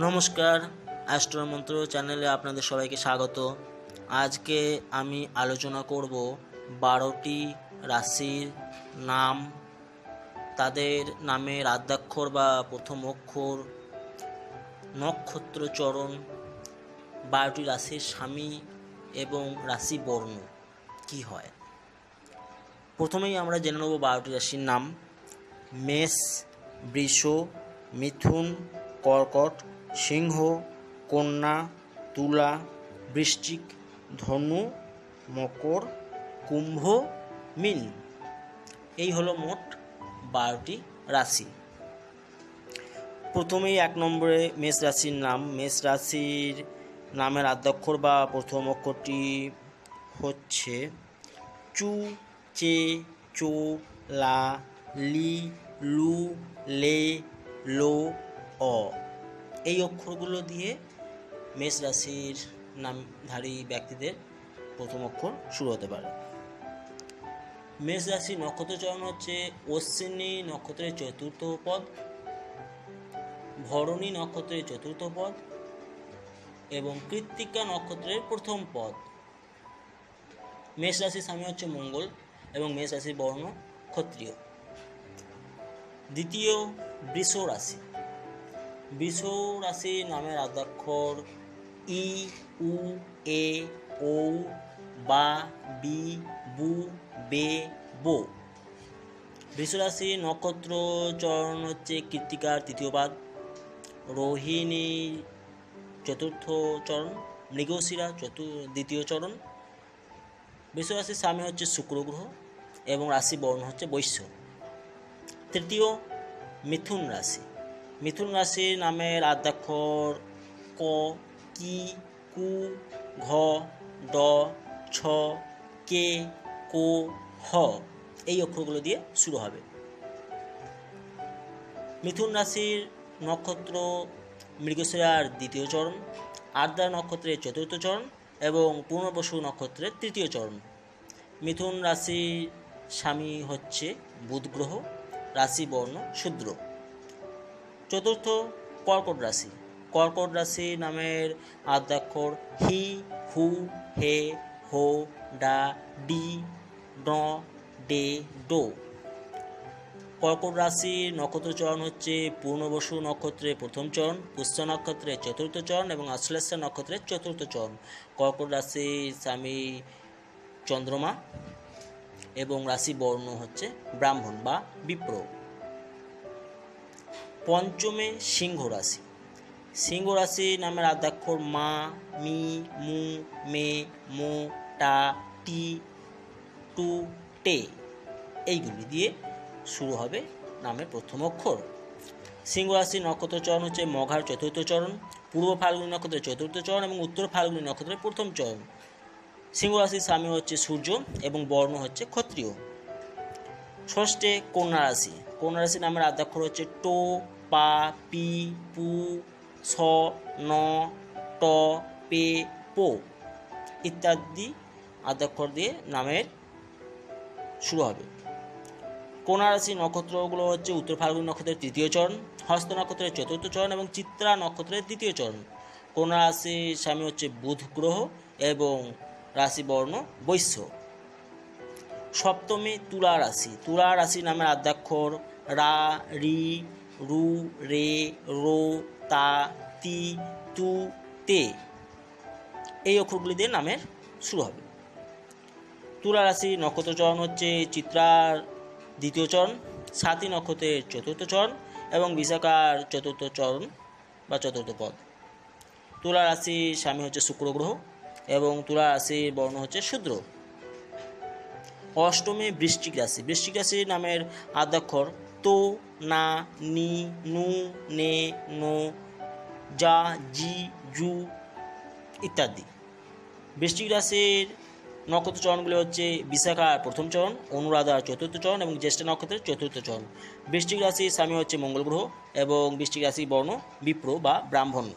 নমস্কার অ্যাস্ট্রো মন্ত্র চ্যানেলে আপনাদের সবাইকে স্বাগত। আজকে আমি আলোচনা করব বারোটি রাশির নাম। তাদের নামের আদ্যাক্ষর বা প্রথম অক্ষর, নক্ষত্র চরণ, বারোটি রাশির স্বামী এবং রাশি বর্ণ। কি হয়? প্রথমেই আমরা জেনে নেব বারোটি রাশির নাম। মেষ, বৃষ, মিথুন, কর্কট সিংহ, কন্যা, তুলা, বৃশ্চিক, ধনু, মকর, কুম্ভ, মিন। এই হলো মোট বারোটি রাশি। প্রথমেই এক নম্বরে মেষ রাশির নাম। মেষ রাশির নামের আদ্যাক্ষর বা প্রথম অক্ষরটি হচ্ছে চু, চে, চো, লা, লি, লু, লে, লো, অ। এই অক্ষরগুলো দিয়ে মেষ রাশির নামধারী ব্যক্তিদের প্রথম অক্ষর শুরু হতে পারে। মেষ রাশির নক্ষত্রচরণ হচ্ছে অশ্বিনী নক্ষত্রের চতুর্থ পদ, ভরণী নক্ষত্রের চতুর্থ পদ এবং কৃত্তিকা নক্ষত্রের প্রথম পদ। মেষ রাশির স্বামী হচ্ছে মঙ্গল এবং মেষ রাশির বর্ণ ক্ষত্রিয়। দ্বিতীয় বৃষ রাশি। বৃষ রাশি নামের আদ্যাক্ষর ই, উ, এ ও বা, বি, বু, বে, বো। বৃষ রাশি নক্ষত্র চরণ হচ্ছে কৃত্তিকার তৃতীয় পাদ রোহিণী চতুর্থ চরণ, মৃগশিরা চতুর দ্বিতীয় চরণ। বৃষ রাশির স্বামী হচ্ছে শুক্র গ্রহ এবং রাশি বর্ণ হচ্ছে বৈশ্য। তৃতীয়, মিথুন রাশি। মিথুন রাশি নামের আদ্যাক্ষর ক, কি, কু, ঘ, ড, ছ, কে, কো, হ এই অক্ষরগুলো দিয়ে শুরু হবে। মিথুন রাশির নক্ষত্র মৃগশিরার দ্বিতীয় চরণ আর্দ্রা নক্ষত্রের চতুর্থ চরণ এবং পূর্ণবসু নক্ষত্রের তৃতীয় চরণ। মিথুন রাশির স্বামী হচ্ছে বুধ গ্রহ রাশি বর্ণ শূদ্র। চতুর্থ কর্কট রাশি। কর্কট রাশি নামের আদ্যাক্ষর হি, হু, হে, হো, ডা, ডি ড ডে ডো। কর্কট রাশির নক্ষত্র চরণ হচ্ছে পূর্ণবসু নক্ষত্রের প্রথম চরণ পুষ্য নক্ষত্রের চতুর্থ চরণ এবং আশ্লেষা নক্ষত্রের চতুর্থ চরণ কর্কট রাশির স্বামী চন্দ্রমা এবং রাশি বর্ণ হচ্ছে ব্রাহ্মণ বা বিপ্র। পঞ্চমে সিংহ রাশি। সিংহ রাশি নামের আদ্যাক্ষর মা, মি, মু, মে, মো, টা, টি, টু, টে এইগুলি দিয়ে শুরু হবে নামের প্রথম অক্ষর। সিংহ নক্ষত্র চরণ হচ্ছে মঘার চতুর্থ চরণ, পূর্ব ফাল্গুনি নক্ষত্রের চতুর্থ চরণ এবং উত্তর ফাল্গুনি নক্ষত্রের প্রথম চরণ। সিংহ রাশির স্বামী হচ্ছে সূর্য এবং বর্ণ হচ্ছে ক্ষত্রিয়। ষষ্ঠে কন্যা রাশি? কন্যা রাশি নামের আদ্যাক্ষর হচ্ছে টো, পা, পি, পু, স, ন, ট, পে, পো ইত্যাদি আদ্যাক্ষর দিয়ে নামের শুরু হবে। কন্যা রাশি নক্ষত্রগুলো হচ্ছে উত্তর ফাল্গুনি নক্ষত্রের তৃতীয় চরণ, হস্ত নক্ষত্রের চতুর্থ চরণ এবং চিত্রা নক্ষত্রের দ্বিতীয় চরণ। কন্যা রাশির স্বামী হচ্ছে বুধ গ্রহ এবং রাশি বর্ণ বৈশ্য। সপ্তমী তুলা রাশি। তুলা রাশি নামের আদ্যাক্ষর রা, রি, রু, রে, রো, তা, তি, তু, তে। এই অক্ষরগুলি দিয়ে নামের শুরু হবে। তুলা রাশি নক্ষত্র চরণ হচ্ছে চিত্রার দ্বিতীয় চরণ সাতই নক্ষত্রের চতুর্থ চরণ এবং বিশাখার চতুর্থ চরণ বা চতুর্থ পদ। তুলা রাশির স্বামী হচ্ছে শুক্র গ্রহ এবং তুলা রাশির বর্ণ হচ্ছে শূদ্র। অষ্টমে বৃশ্চিক রাশি। বৃশ্চিক রাশির নামের আদ্যাক্ষর তো, না, নি, নু, নে, নো, যা, জি, জু ইত্যাদি। বৃশ্চিক রাশির নক্ষত্র চরণগুলি হচ্ছে বিশাখার প্রথম চরণ অনুরাধার চতুর্থ চরণ এবং জ্যেষ্ঠ নক্ষত্রের চতুর্থ চরণ বৃষ্টিক রাশির স্বামী হচ্ছে মঙ্গল গ্রহ এবং বৃশ্চিক রাশির বর্ণ বিপ্র বা ব্রাহ্মণ।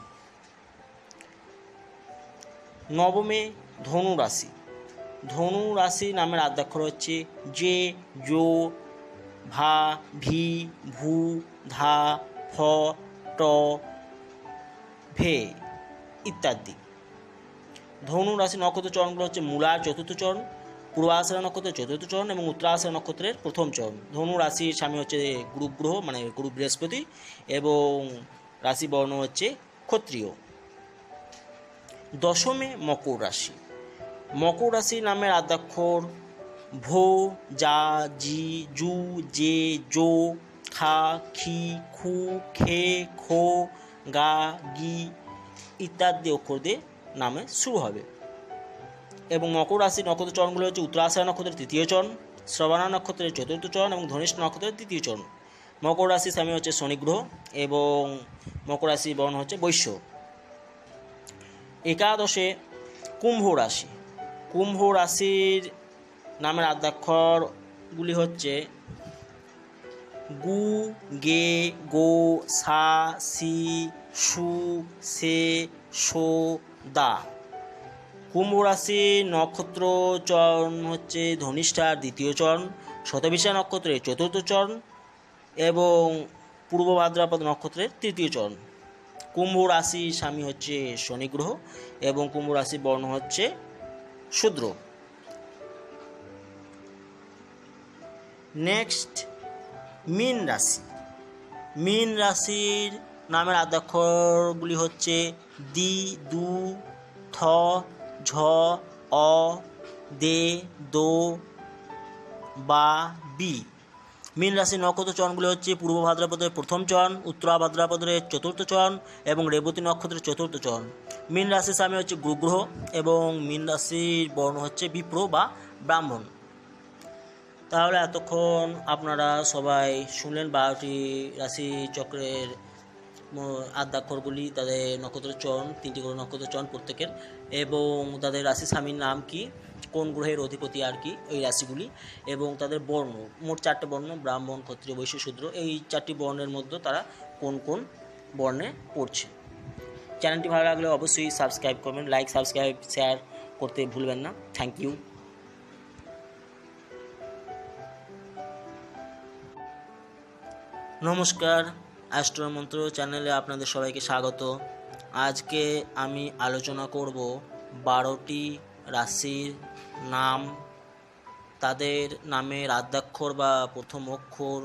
নবমে ধনু রাশি। ধনু রাশি নামের আদ্যাক্ষর হচ্ছে যে জো ভা, ভি, ভু, ধা, ফ, ট, ভে ইত্যাদি। ধনু রাশি নক্ষত্র চরণগুলো হচ্ছে মূলার চতুর্থ চরণ, পূর্বাশারা নক্ষত্রের চতুর্থ চরণ এবং উত্তরাশারা নক্ষত্রের প্রথম চরণ। ধনু রাশির স্বামী হচ্ছে গুরু গ্রহ মানে গুরু বৃহস্পতি এবং রাশি বর্ণ হচ্ছে ক্ষত্রিয়। দশমে মকর রাশি। মকর রাশি নামের আদ্যাক্ষর ভো, যা, জি, জু, জে, জো, খা, খি, খু, খে, খো, গা, গি ইত্যাদি অক্ষর দিয়ে নামে শুরু হবে। এবং মকর রাশি নক্ষত্র চরণগুলো হচ্ছে উত্তরাশারা নক্ষত্রের তৃতীয় চরণ, শ্রবণা নক্ষত্রের চতুর্থ চরণ এবং ধনিষ্ঠ নক্ষত্রের তৃতীয় চরণ। মকর রাশির স্বামী হচ্ছে শনিগ্রহ এবং মকর রাশির বর্ণ হচ্ছে বৈশ্য। একাদশে কুম্ভ রাশি। কুম্ভ রাশির নামের আদ্যাক্ষরগুলি হচ্ছে গু, গে, গো, সা, সি, সু, সে শো দা। কুম্ভ রাশির নক্ষত্র চরণ হচ্ছে ধনিষ্ঠার দ্বিতীয় চরণ শতবিশা নক্ষত্রের চতুর্থ চরণ এবং পূর্ব ভাদ্রাপদ নক্ষত্রের তৃতীয় চরণ কুম্ভ রাশি স্বামী হচ্ছে শনি গ্রহ এবং কুম্ভ রাশির বর্ণ হচ্ছে শূদ্র। নেক্সট মীন রাশি। মীন রাশির নামের আদ্যাক্ষরগুলি হচ্ছে দি, দু, থ, ঝ, অ, দে, দো বা বি। মীন রাশির নক্ষত্র চরণগুলি হচ্ছে পূর্ব ভাদ্রপদের প্রথম চরণ উত্তরা ভাদ্রপদের চতুর্থ চরণ এবং রেবতী নক্ষত্রের চতুর্থ চরণ মীন রাশির স্বামী হচ্ছে গুরুগ্রহ এবং মীন রাশির বর্ণ হচ্ছে বিপ্র বা ব্রাহ্মণ। তাহলে এতক্ষণ আপনারা সবাই শুনলেন বারোটি রাশি চক্রের আদ্যাক্ষরগুলি, তাদের নক্ষত্র চরণ তিনটি করে নক্ষত্র চরণ প্রত্যেকের এবং তাদের রাশি স্বামীর নাম কি? কোন গ্রহের অধিপতি আর কি এই রাশিগুলি এবং তাদের বর্ণ, মোট চারটে বর্ণ, ব্রাহ্মণ, ক্ষত্রিয়, বৈশ্য, শূদ্র, এই চারটি বর্ণের মধ্যে তারা কোন কোন বর্ণে পড়ছে। চ্যানেলটি ভালো লাগলে অবশ্যই সাবস্ক্রাইব করবেন, লাইক, সাবস্ক্রাইব, শেয়ার করতে ভুলবেন না। Thank you. নমস্কার অ্যাস্ট্রোমন্ত্র চ্যানেলে আপনাদের সবাইকে স্বাগত। আজকে আমি আলোচনা করব বারোটি রাশির নাম তাদের নামের আদ্যাক্ষর বা প্রথম অক্ষর